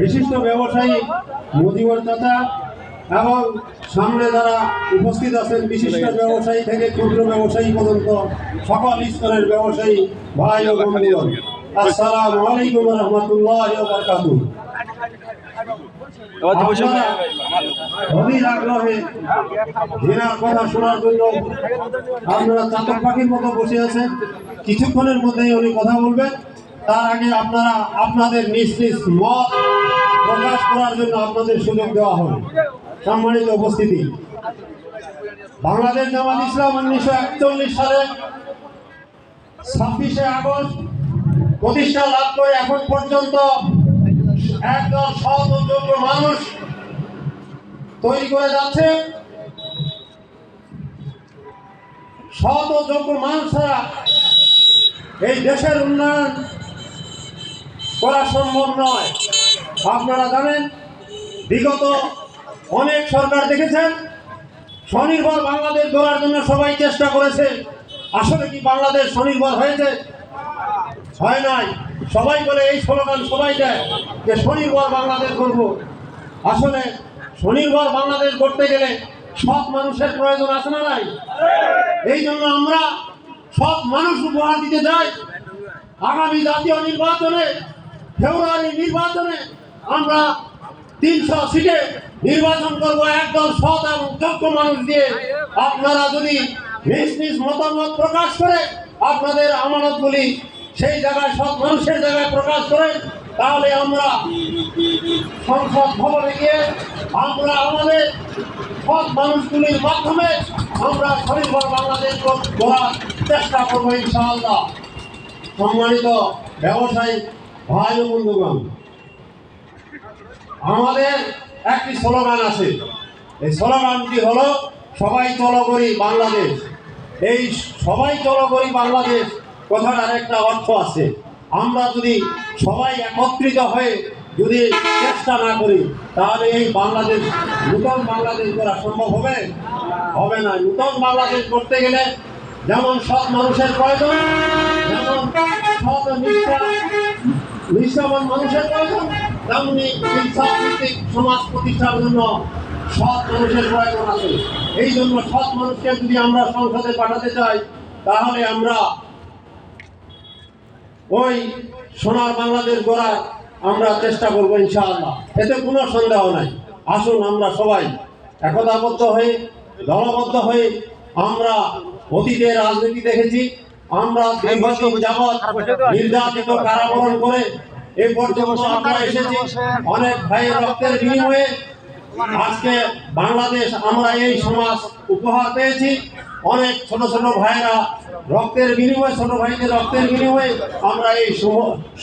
বিশিষ্ট ব্যবসায়ী মুজিবর চাচা এবং সামনে যারা উপস্থিত আছেন, বিশিষ্ট ব্যবসায়ী থেকে ক্ষুদ্র ব্যবসায়ী পর্যন্ত, সকল স্তরের ব্যবসায়ী, ভাই ও বন্ধুগণ, আসসালামু আলাইকুম রহমতুল্লাহ বারকাতুহ। কথা শোনার জন্য আপনারা পাখির মতো বসে আছেন। কিছুক্ষণের মধ্যেই উনি কথা বলবেন। তার আগে আপনারা, আপনাদের নিজ নিজ মত প্রকাশ করার জন্য আপনাদের সুযোগ দেওয়া হবে। সম্মানিত উপস্থিতি। বাংলাদেশ জামাত ইসলাম উনিশশো একচল্লিশ সালে ছাব্বিশে আগস্ট প্রতিষ্ঠা লাভ করে এখন পর্যন্ত একদল সৎ ও যোগ্য মানুষ তৈরি করে যাচ্ছে। সৎ ও যোগ্য মানুষ ছাড়া এই দেশের উন্নয়ন করা সম্ভব নয়। আপনারা জানেন, বিগত অনেক সরকার দেখেছেন, স্বনির্ভর বাংলাদেশ গড়ার জন্য সবাই চেষ্টা করেছে। আসলে কি বাংলাদেশ স্বনির্ভর হয়েছে? হয় নাই। সবাই বলে এই স্লোগান সবাই দেয় যে স্বনির্ভর বাংলাদেশ করব আসলে স্বনির্ভর বাংলাদেশ করতে গেলে সৎ মানুষের প্রয়োজন আছে না নাই? এই জন্য আমরা সৎ মানুষ উপহার দিতে চাই আগামী জাতীয় নির্বাচনে, ফেব্রুয়ারি নির্বাচনে আমরা তিনশো সিটে নির্বাচন করব একদল সৎ এবং যোগ্য মানুষ দিয়ে। আপনারা যদি নিজ নিজ মতামত প্রকাশ করে আপনাদের আমানতগুলি সেই জায়গায় সব মানুষের জায়গায় প্রকাশ করেন তাহলে আমরা সংসদ ভবনে গিয়ে আমরা আমাদের সৎ মানুষগুলির মাধ্যমে আমরা স্বনির্ভর বাংলাদেশ গড়ার চেষ্টা করব ইনশাআল্লাহ। সম্মানিত ব্যবসায়ী ভাই ও বন্ধুগণ, আমাদের একটি স্লোগান আছে। এই স্লোগানটি হলো, সবাই চলো করি বাংলাদেশ। এই সবাই চলো করি বাংলাদেশ কথাটার একটা অর্থ আছে। আমরা যদি সবাই একত্রিত হয়ে যদি চেষ্টা না করি, তাহলে এই বাংলাদেশ, নূতন বাংলাদেশ করা সম্ভব হবে? হবে না। নূতন বাংলাদেশ করতে গেলে যেমন সৎ মানুষের প্রয়োজন, যেমন সৎ নিষ্ঠাবান মানুষের প্রয়োজন, তেমনি ভিত্তিক সমাজ প্রতিষ্ঠার জন্য সৎ মানুষের প্রয়োজন আছে। এই জন্য সৎ মানুষকে যদি আমরা সংসদে পাঠাতে চাই, তাহলে আমরা ওই সোনার বাংলাদেশ গড়ার আমরা চেষ্টা করব ইনশাআল্লাহ। এতে কোনো সন্দেহ নাই। আসুন আমরা সবাই একতাবদ্ধ হয়ে দলবদ্ধ হয়ে আমরা অতীতে রাজনীতি দেখেছি। আমরা দীর্ঘদিন যাবৎ নির্যাতিত কারাবরণ করে এ পর্যন্ত আমরা এসেছি। অনেক ভাইয়ের রক্তের বিনিময়ে আজকে বাংলাদেশ, আমরা এই সমাজ উপহার পেয়েছি। অনেক ছোট ছোট ভাইরা রক্তের বিনিময়ে, ছোট ভাইদের রক্তের বিনিময়ে আমরা এই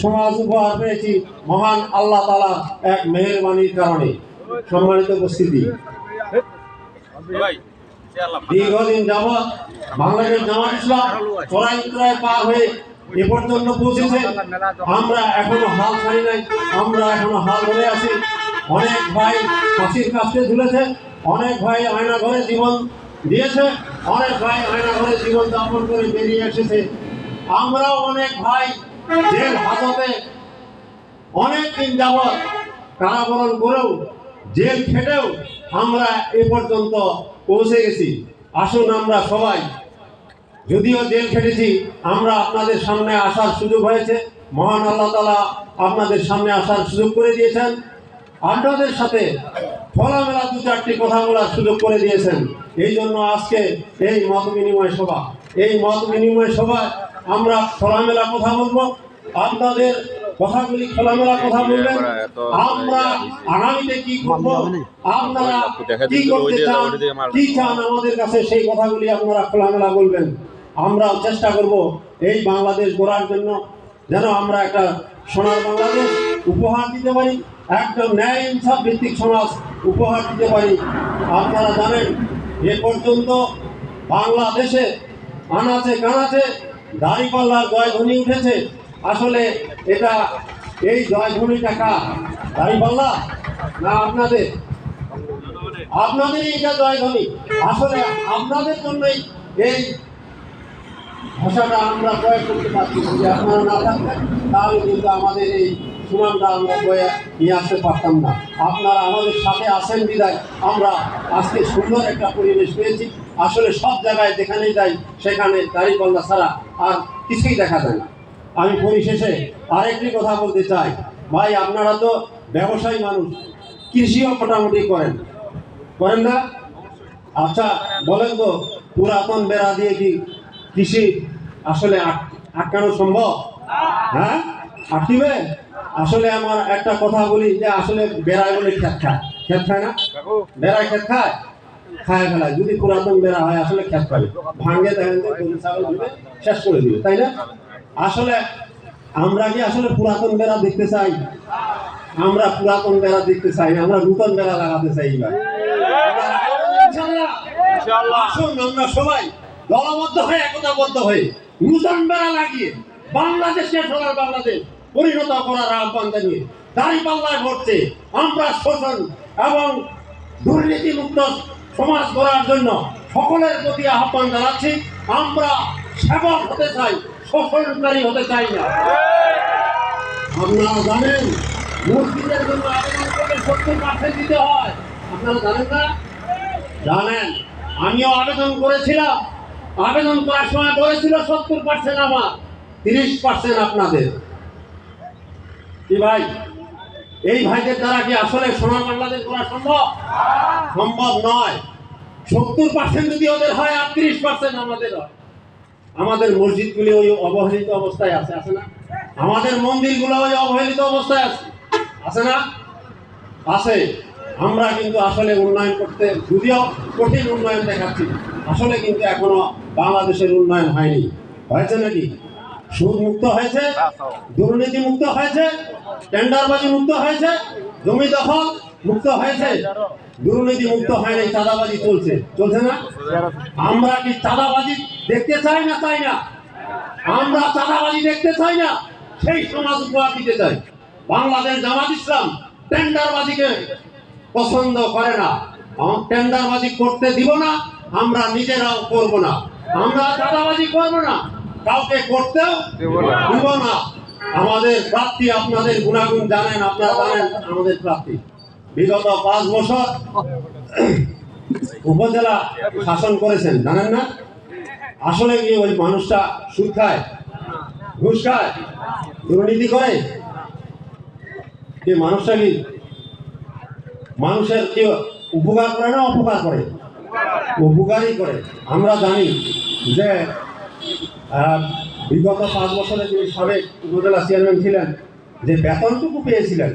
সমাজ উপহার পেয়েছি। মহান আল্লাহ তালা এক মেহরবানির কারণে। সম্মানিত উপস্থিতি। দীর্ঘদিন যাবৎ বাংলাদেশ জামাত ইসলাম চড়াই উত্তরায় পার হয়ে এ পর্যন্ত পৌঁছেছে। আমরা এখনও হাল ছাড়ি নাই, আমরা এখনও হাল ধরে আছি। অনেক ভাই ফাঁসির কাছে ঝুলেছে, অনেক ভাই আয়না ঘরে জীবন দিয়েছে, অনেক ভাই আয়না ঘরে জীবন যাপন করে বেরিয়ে এসেছে। আমরাও অনেক ভাই জেল হাজতে অনেক দিন যাবৎ কারাবরণ করেও জেল খেটেও আমরা এ পর্যন্ত পৌঁছে গেছি। আসুন আমরা সবাই, যদিও জেল খেটেছি, আমরা আপনাদের সামনে আসার সুযোগ হয়েছে। মহান আল্লাহ তালা আপনাদের সামনে আসার সুযোগ করে দিয়েছেন। আপনাদের সাথে খোলামেলা দু চারটি কথা বলার সুযোগ করে দিয়েছেন। এই জন্য আজকে এই মত বিনিময় সভা, এই মত বিনিময় সভায় আমরা খোলামেলা কথা বলব। আপনাদের কথাগুলি খোলামেলা কথা বলবেন। আমরা আগামীতে কি করব? আপনারা কি করতে চান? কি চান আমাদের কাছে? সেই কথাগুলি আপনারা খোলামেলা বলবেন। আমরা চেষ্টা করব এই বাংলাদেশ গড়ার জন্য যেন আমরা একটা সোনার বাংলাদেশ উপহার দিতে পারি, একদম ন্যায় ইনসাফ ভিত্তিক সমাজ উপহার দিতে পারি। আপনারা জানেন, এ পর্যন্ত বাংলাদেশে, আনাচে কানাচে দাড়িপাল্লার জয়ধ্বনি উঠেছে। আসলে এটা, এই জয়ধ্বনিটা কার? দাড়িপাল্লা না আপনাদের? আপনাদেরই এটা জয়ধ্বনি। আসলে আপনাদের জন্যই এই ভাষাটা আমরা প্রয়োগ করতে পারছি। যদি আপনারা না থাকতেন, তাহলে কিন্তু আমাদের এই সুনামটা আমরা বয়ে নিয়ে আসতে পারতাম না। আপনারা আমাদের সাথে আসেন বিদায়। আমরা আজকে সুন্দর একটা পরিবেশ পেয়েছি। আসলে সব জায়গায় যেখানেই যাই, সেখানে দাড়িপাল্লা ছাড়া আর কিছুই দেখা যায় না। আমি পরিশেষে আরেকটি কথা বলতে চাই। ভাই, আপনারা তো ব্যবসায়ী মানুষ, কৃষিও মোটামুটি করেন। করেন না? আচ্ছা বলেন তো, পুরাতন বেড়া দিয়ে কি কৃষি আসলে আট- আটকানো সম্ভব? হ্যাঁ? আটকিবে? আসলে আমার একটা কথা বলি যে আসলে বেড়ায় বলে খেত খায়। খেত খায় না? বেড়ায় খেত খায়? খায় ফেলায় যদি পুরাতন বেড়া হয় আসলে খেত পাবে ভাঙ্গে দেখেন যে গরু ছাগল শেষ করে দিবে তাই না? আসলে আমরা কি আসলে পুরাতন বেড়া দেখতে চাই আমরা পুরাতন বেড়া দেখতে চাই না আমরা নূতন বেড়া লাগাতে চাই এবার আসুন আমরা সবাই দলবদ্ধ হয়ে একতাবদ্ধ হয়ে নূতন বেড়া লাগিয়ে বাংলাদেশকে সোনার বাংলাদেশ। পরিণত করার আহ্বান জানিয়ে দাড়ি পাল্লায় ভরছে আমরা শোষণ এবং দুর্নীতি মুক্ত সমাজ গড়ার জন্য সকলের প্রতি আহ্বান জানাচ্ছি, আমরা সেবক হতে চাই, শোষণকারী হতে চাই না। আপনারা জানেন মসজিদের জন্য আবেদন করলে সত্তর পার্সেন্ট দিতে হয়। আপনারা জানেন না? জানেন। আমিও আবেদন করেছিলাম। আবেদন করার সময় বলেছিল সত্তর পার্সেন্ট আমার, তিরিশ পার্সেন্ট আপনাদের। কি ভাই? এই ভাইদের দ্বারা কি আসলে সোনার বাংলাদেশ করা সম্ভব? সম্ভব নয়। সত্তর পার্সেন্ট যদি ওদের হয় আর তিরিশ পার্সেন্ট আমাদের হয়। আমাদের মসজিদগুলি ওই অবহেলিত অবস্থায় আছে আছে না? আমাদের মন্দিরগুলো ওই অবহেলিত অবস্থায় আছে আছে না? আছে। আমরা কিন্তু আসলে উন্নয়ন করতে, যদিও কঠিন উন্নয়ন দেখাচ্ছি আসলে কিন্তু এখনও বাংলাদেশের উন্নয়ন হয়নি। হয়েছে নাকি? সুদ মুক্ত হয়েছে, দুর্নীতি মুক্ত হয়েছে, টেন্ডারবাজি মুক্ত হয়েছে, জমি দখল মুক্ত হয়েছে, দুর্নীতি মুক্ত হয়নি চাঁদাবাজি চলছে চলছে না? আমরা কি চাঁদাবাজি দেখতে চাই না চাই না? আমরা চাঁদাবাজি দেখতে চাই না, সেই সমাজ উপহার দিতে চাই। বাংলাদেশ জামাত ইসলাম টেন্ডারবাজিকে পছন্দ করে না। টেন্ডারবাজি করতে দিব না, আমরা নিজেরাও করব না। আমরা চাঁদাবাজি করব না। কাউকে করতেও দিব না। আমাদের প্রাপ্তি আপনাদের গুণাগুণ জানেন আপনারা জানেন আমাদের প্রাপ্তি। বিগত পাঁচ বছর উপজেলা শাসন করেছেন জানেন না? আসলে কি ওই মানুষটা সুদ খায় ঘুষ খায় দুর্নীতি করে। কি মানুষটা কি মানুষের কি উপকার করে না অপকার করে? উপকারই করে। আমরা জানি যে বিগত পাঁচ বছরে যে সাবেক উপজেলা চেয়ারম্যান ছিলেন যে বেতনটুকু পেয়েছিলেন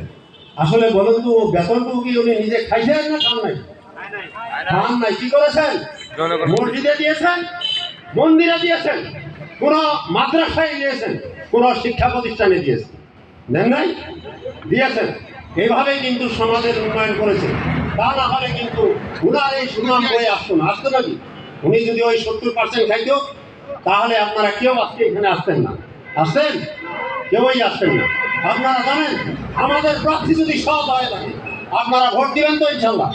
আসলে বলুন তো ও বেতনটুকু কি উনি নিজে খাইছেন না খান নাই? খান নাই কি করেছেন? মসজিদে দিয়েছেন মন্দিরে দিয়েছেন কোন মাদ্রাসায় দিয়েছেন কোন শিক্ষা প্রতিষ্ঠানে দিয়েছেন। দেন নাই? দিয়েছেন। এইভাবেই কিন্তু সমাজের উন্নয়ন করেছে। তা না হলে কিন্তু উনার এই সুনাম বয়ে আসতো না। আসতো নাকি উনি যদি ওই সত্তর পার্সেন্ট খাইতো তাহলে আপনারা কেউ আজকে এখানে আসতেন না। আসতেন কেউই আসতেন না। আপনারা জানেন, আমাদের প্রার্থী যদি সব হয় থাকে আপনারা ভোট দিবেন তো ইনশাল্লাহ?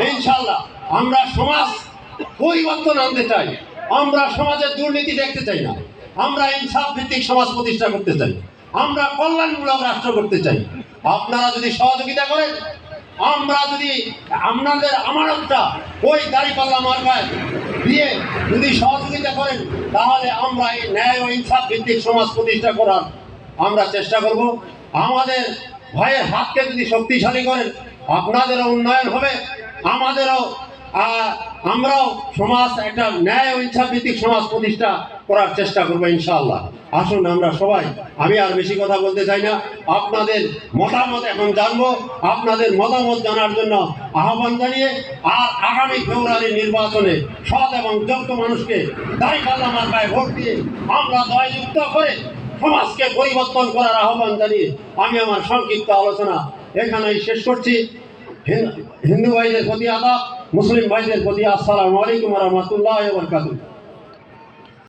ইনশাল্লাহ। আমরা সমাজ পরিবর্তন আনতে চাই। আমরা সমাজের দুর্নীতি দেখতে চাই না। আমরা ইনসাফ ভিত্তিক সমাজ প্রতিষ্ঠা করতে চাই। আমরা কল্যাণমূলক রাষ্ট্র করতে চাই। আপনারা যদি সহযোগিতা করেন, আমরা যদি আপনাদের আমানতটা ওই দাঁড়িপাল্লা মার্কায় দিয়ে যদি সহযোগিতা করেন, তাহলে আমরা এই ন্যায় ও ইনসাফ ভিত্তিক সমাজ প্রতিষ্ঠা করার আমরা চেষ্টা করব। আমাদের ভয়ের হাতকে যদি শক্তিশালী করেন, আপনাদেরও উন্নয়ন হবে, আমাদেরও আমরাও সমাজ, একটা ন্যায় ও ইচ্ছা ভিত্তিক সমাজ প্রতিষ্ঠা করার চেষ্টা করব ইনশাআল্লাহ। আসুন আমরা সবাই, আমি আর বেশি কথা বলতে চাই না, আপনাদের মতামত এখন জানব, আপনাদের মতামত জানার জন্য আহ্বান জানিয়ে, আর আগামী ফেব্রুয়ারি নির্বাচনে সৎ এবং যোগ্য মানুষকে দায়ী পাল্লা মার্কায় ভোট দিয়ে আমরা জয়যুক্ত করে সমাজকে পরিবর্তন করার আহ্বান জানিয়ে আমি আমার সংক্ষিপ্ত আলোচনা এখানেই শেষ করছি। হিন- হিন্দু ভাইদের প্রতি আদাব। মুসলিম ভাইদের প্রতি আসসালামু আলাইকুম রহমতুল্লাহ বরকাতুহ।